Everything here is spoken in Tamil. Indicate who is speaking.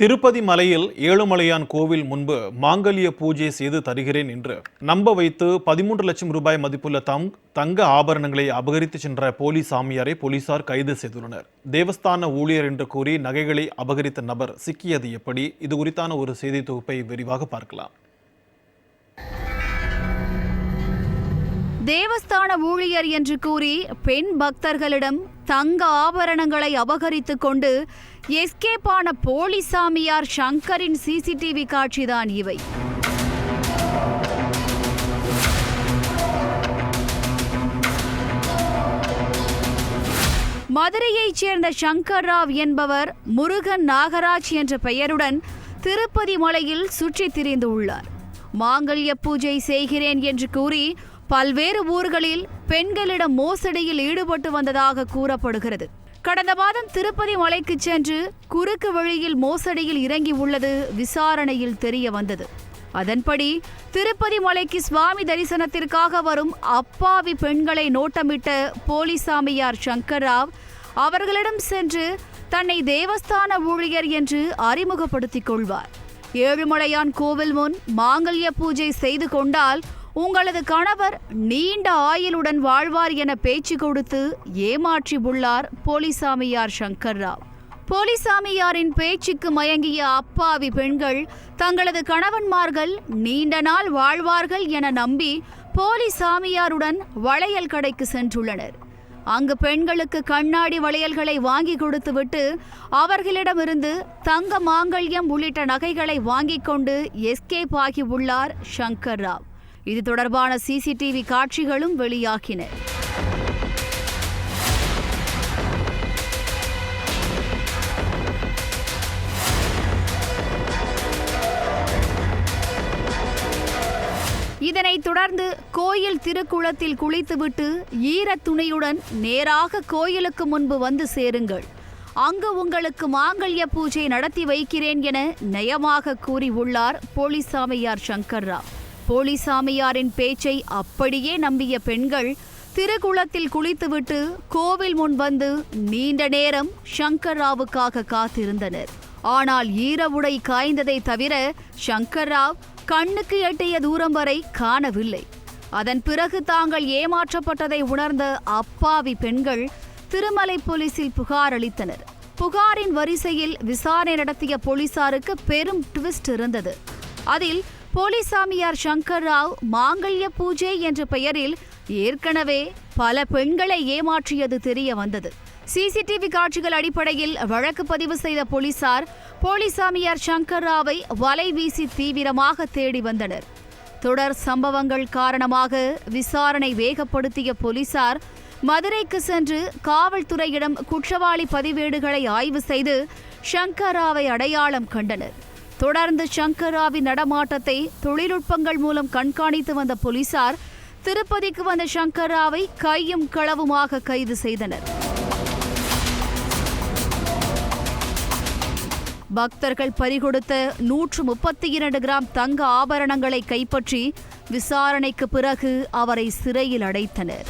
Speaker 1: திருப்பதி மலையில் ஏழுமலையான் கோவில் முன்பு மாங்கல்ய பூஜை செய்து தருகிறேன் என்று நம்ப வைத்து பதிமூன்று லட்சம் ரூபாய் மதிப்புள்ள தங் தங்க ஆபரணங்களை அபகரித்து சென்ற போலி சாமியாரை போலீசார் கைது செய்துள்ளனர். தேவஸ்தான ஊழியர் என்று கூறி நகைகளை அபகரித்த நபர் சிக்கியது எப்படி? இது குறித்தான ஒரு செய்தி தொகுப்பை விரிவாக பார்க்கலாம்.
Speaker 2: தேவஸ்தான ஊழியர் என்று கூறி பெண் பக்தர்களிடம் தங்க ஆபரணங்களை அபகரித்துக் கொண்டு எஸ்கேப் ஆன போலிசாமியார் சங்கரின் சிசிடிவி காட்சிதான் இவை. மதுரையைச் சேர்ந்த சங்கர் ராவ் என்பவர் முருகன் நாகராஜ் என்ற பெயருடன் திருப்பதி மலையில் சுற்றித் திரிந்துள்ளார். மாங்கல்ய பூஜை செய்கிறேன் என்று கூறி பல்வேறு ஊர்களில் பெண்களிடம் மோசடியில் ஈடுபட்டு வந்ததாக கூறப்படுகிறது. கடந்த மாதம் திருப்பதி மலைக்கு சென்று குறுக்கு வழியில் மோசடியில் இறங்கி உள்ளது விசாரணையில் தெரிய வந்தது. அதன்படி திருப்பதி மலைக்கு சுவாமி தரிசனத்திற்காக வரும் அப்பாவி பெண்களை நோட்டமிட்ட போலிசாமியார் சங்கர் ராவ் அவர்களிடம் சென்று தன்னை தேவஸ்தான ஊழியர் என்று அறிமுகப்படுத்திக் கொள்வார். ஏழுமலையான் கோவில் முன் மாங்கல்ய பூஜை செய்து கொண்டால் உங்களது கணவர் நீண்ட ஆயுளுடன் வாழ்வார் என பேச்சு கொடுத்து ஏமாற்றி உள்ளார் போலிசாமியார் சங்கர் ராவ் போலிசாமியாரின் பேச்சுக்கு மயங்கிய அப்பாவி பெண்கள் தங்களது கணவன்மார்கள் நீண்ட நாள் வாழ்வார்கள் என நம்பி போலிசாமியாருடன் வளையல் கடைக்கு சென்றுள்ளனர். அங்கு பெண்களுக்கு கண்ணாடி வளையல்களை வாங்கி கொடுத்துவிட்டு அவர்களிடமிருந்து தங்க மாங்கல்யம் உள்ளிட்ட நகைகளை வாங்கிக் கொண்டு எஸ்கேப் ஆகி உள்ளார் சங்கர் ராவ் இது தொடர்பான சிசிடிவி காட்சிகளும் வெளியாகின. இதனைத் தொடர்ந்து கோயில் திருக்குளத்தில் குளித்துவிட்டு ஈரத் துணியுடன் நேராக கோயிலுக்கு முன்பு வந்து சேருங்கள். அங்கு உங்களுக்கு மாங்கல்ய பூஜை நடத்தி வைக்கிறேன் என நயமாக கூறியுள்ளார் போலிசாமியார் சங்கர் ராவ் போலிசாமியாரின் பேச்சை அப்படியே நம்பிய பெண்கள் திருக்குளத்தில் குளித்துவிட்டு கோவில் முன் வந்து நீண்ட நேரம் சங்கர் ராவுக்காக காத்திருந்தனர். ஆனால் ஈர உடை காய்ந்ததை தவிர சங்கர் ராவ் கண்ணுக்கு எட்டிய தூரம் வரை காணவில்லை. அதன் பிறகு தாங்கள் ஏமாற்றப்பட்டதை உணர்ந்த அப்பாவி பெண்கள் திருமலை போலீசில் புகார் அளித்தனர். புகாரின் வரிசையில் விசாரணை நடத்திய போலீசாருக்கு பெரும் ட்விஸ்ட் இருந்தது. அதில் போலிசாமியார் சங்கர் ராவ் மாங்கல்ய பூஜை என்ற பெயரில் ஏற்கனவே பல பெண்களை ஏமாற்றியது தெரிய வந்தது. சிசிடிவி காட்சிகள் அடிப்படையில் வழக்கு பதிவு செய்த போலீசார் போலிசாமியார் சங்கர் ராவை வலை வீசி தீவிரமாக தேடி வந்தனர். தொடர் சம்பவங்கள் காரணமாக விசாரணை வேகப்படுத்திய போலீசார் மதுரைக்கு சென்று காவல்துறையிடம் குற்றவாளி பதிவேடுகளை ஆய்வு செய்து சங்கராவை அடையாளம் கண்டனர். தொடர்ந்து சங்கராவின் நடமாட்டத்தை தொழில்நுட்பங்கள் மூலம் கண்காணித்து வந்த போலீசார் திருப்பதிக்கு வந்த சங்கராவை கையும் களவுமாக கைது செய்தனர். பக்தர்கள் பறிகொடுத்த நூற்று முப்பத்தி இரண்டு கிராம் தங்க ஆபரணங்களை கைப்பற்றி விசாரணைக்கு பிறகு அவரை சிறையில் அடைத்தனர்.